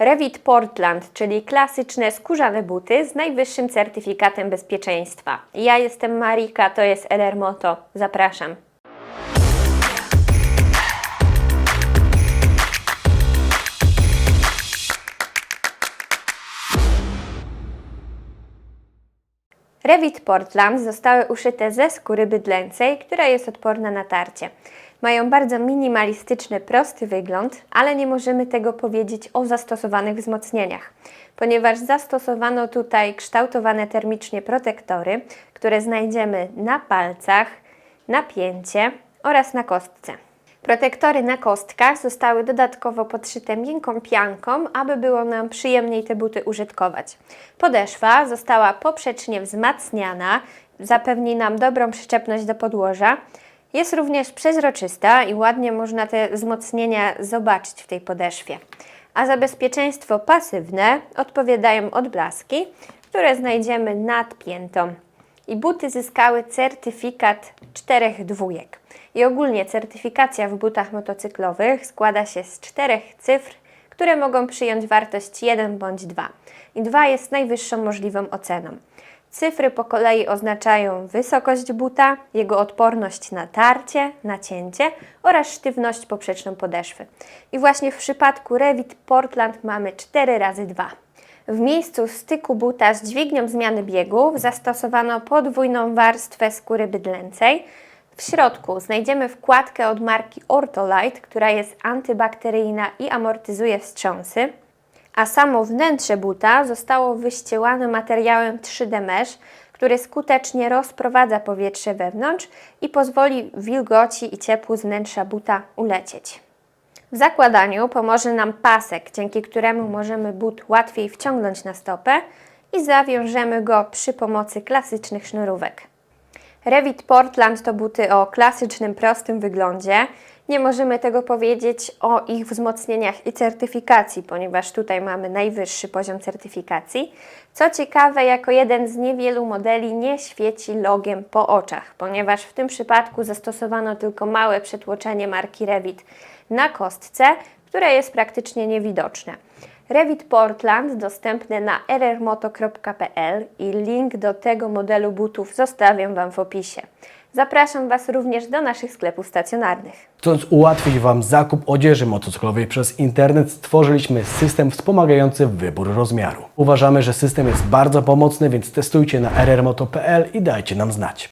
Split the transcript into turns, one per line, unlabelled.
Revit Portland, czyli klasyczne skórzane buty z najwyższym certyfikatem bezpieczeństwa. Ja jestem Marika, to jest LR Moto. Zapraszam. Revit Portland zostały uszyte ze skóry bydlęcej, która jest odporna na tarcie. Mają bardzo minimalistyczny, prosty wygląd, ale nie możemy tego powiedzieć o zastosowanych wzmocnieniach, ponieważ zastosowano tutaj kształtowane termicznie protektory, które znajdziemy na palcach, na pięcie oraz na kostce. Protektory na kostkach zostały dodatkowo podszyte miękką pianką, aby było nam przyjemniej te buty użytkować. Podeszwa została poprzecznie wzmacniana, zapewni nam dobrą przyczepność do podłoża. Jest również przezroczysta i ładnie można te wzmocnienia zobaczyć w tej podeszwie. A za bezpieczeństwo pasywne odpowiadają odblaski, które znajdziemy nad piętą i buty zyskały certyfikat czterech dwójek. I ogólnie certyfikacja w butach motocyklowych składa się z czterech cyfr, które mogą przyjąć wartość 1 bądź 2. I 2 jest najwyższą możliwą oceną. Cyfry po kolei oznaczają wysokość buta, jego odporność na tarcie, nacięcie oraz sztywność poprzeczną podeszwy. I właśnie w przypadku Revit Portland mamy 4 razy 2. W miejscu styku buta z dźwignią zmiany biegów zastosowano podwójną warstwę skóry bydlęcej. W środku znajdziemy wkładkę od marki Ortolite, która jest antybakteryjna i amortyzuje wstrząsy, a samo wnętrze buta zostało wyścielane materiałem 3D Mesh, który skutecznie rozprowadza powietrze wewnątrz i pozwoli wilgoci i ciepłu z wnętrza buta ulecieć. W zakładaniu pomoże nam pasek, dzięki któremu możemy but łatwiej wciągnąć na stopę i zawiążemy go przy pomocy klasycznych sznurówek. Revit Portland to buty o klasycznym, prostym wyglądzie. Nie możemy tego powiedzieć o ich wzmocnieniach i certyfikacji, ponieważ tutaj mamy najwyższy poziom certyfikacji. Co ciekawe, jako jeden z niewielu modeli nie świeci logiem po oczach, ponieważ w tym przypadku zastosowano tylko małe przetłoczenie marki Revit na kostce, które jest praktycznie niewidoczne. Revit Portland dostępny na rrmoto.pl i link do tego modelu butów zostawiam Wam w opisie. Zapraszam Was również do naszych sklepów stacjonarnych.
Chcąc ułatwić Wam zakup odzieży motocyklowej przez internet, stworzyliśmy system wspomagający wybór rozmiaru. Uważamy, że system jest bardzo pomocny, więc testujcie na rrmoto.pl i dajcie nam znać.